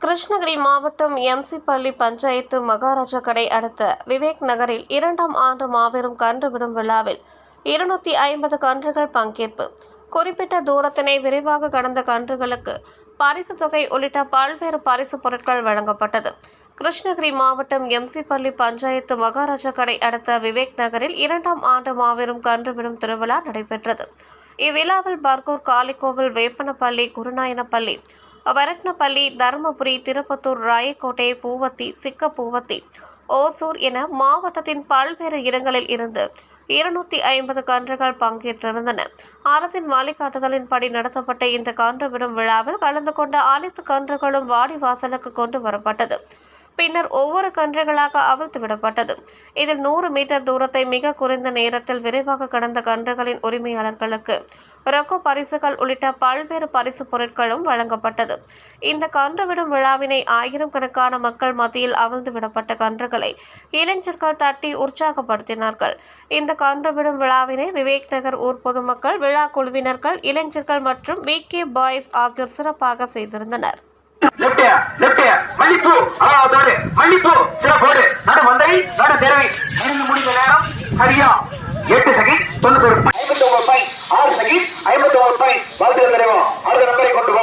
கிருஷ்ணகிரி மாவட்டம் எம்சி பள்ளி பஞ்சாயத்து மகாராஜா கடை அடுத்த விவேக் நகரில் இரண்டாம் ஆண்டு மாபெரும் கன்று விடும் விழாவில் இருநூத்தி ஐம்பது கன்றுகள் பங்கேற்பு. குறிப்பிட்ட தூரத்தினை விரைவாக கடந்த கன்றுகளுக்கு பரிசு தொகை உள்ளிட்ட பல்வேறு பரிசு பொருட்கள் வழங்கப்பட்டது. கிருஷ்ணகிரி மாவட்டம் எம்சி பள்ளி பஞ்சாயத்து மகாராஜா கடை அடுத்த விவேக் நகரில் இரண்டாம் ஆண்டு மாபெரும் கன்றுவிடும் திருவிழா நடைபெற்றது. இவ்விழாவில் பர்கூர் காளிக்கோவில் வேப்பனப்பள்ளி குருநாயனப்பள்ளி வரட்னப்பள்ளி தருமபுரி திருப்பத்தூர் ராயக்கோட்டை பூவத்தி சிக்கப்பூவத்தி ஓசூர் என மாவட்டத்தின் பல்வேறு இடங்களில் இருந்து இருநூத்தி ஐம்பது கன்றுகள் பங்கேற்றிருந்தன. அரசின் வழிகாட்டுதலின்படி நடத்தப்பட்ட இந்த கன்று விடும் விழாவில் கலந்து கொண்ட அனைத்து கன்றுகளும் வாடி வாசலுக்கு கொண்டு வரப்பட்டது. பின்னர் ஒவ்வொரு கன்றுகளாக அவிழ்த்து விடப்பட்டது. இதில் நூறு மீட்டர் தூரத்தை மிக குறைந்த நேரத்தில் விரைவாக கடந்த கன்றுகளின் உரிமையாளர்களுக்கு ரொக்க பரிசுகள் உள்ளிட்ட பல்வேறு பரிசு பொருட்களும் வழங்கப்பட்டது. இந்த கன்று விடும் விழாவினை ஆயிரம் கணக்கான மக்கள் மத்தியில் அவிழ்ந்து விடப்பட்ட கன்றுகளை இளைஞர்கள் தட்டி உற்சாகப்படுத்தினார்கள். இந்த கன்று விடும் விழாவினை விவேக் நகர் ஊர் பொதுமக்கள் விழா குழுவினர்கள் இளைஞர்கள் மற்றும் வி கே பாய்ஸ் ஆகியோர் சிறப்பாக செய்திருந்தனர். எட்டு செகண்ட் தொண்ணூத்தி ஒரு ஐம்பத்தி ஒன்பது பாயிண்ட் ஆறு செகண்ட் ஐம்பத்தி ஒன்பது பாயிண்ட் வாழ்த்து நிறைவா அடுத்த நம்பரை கொண்டு போ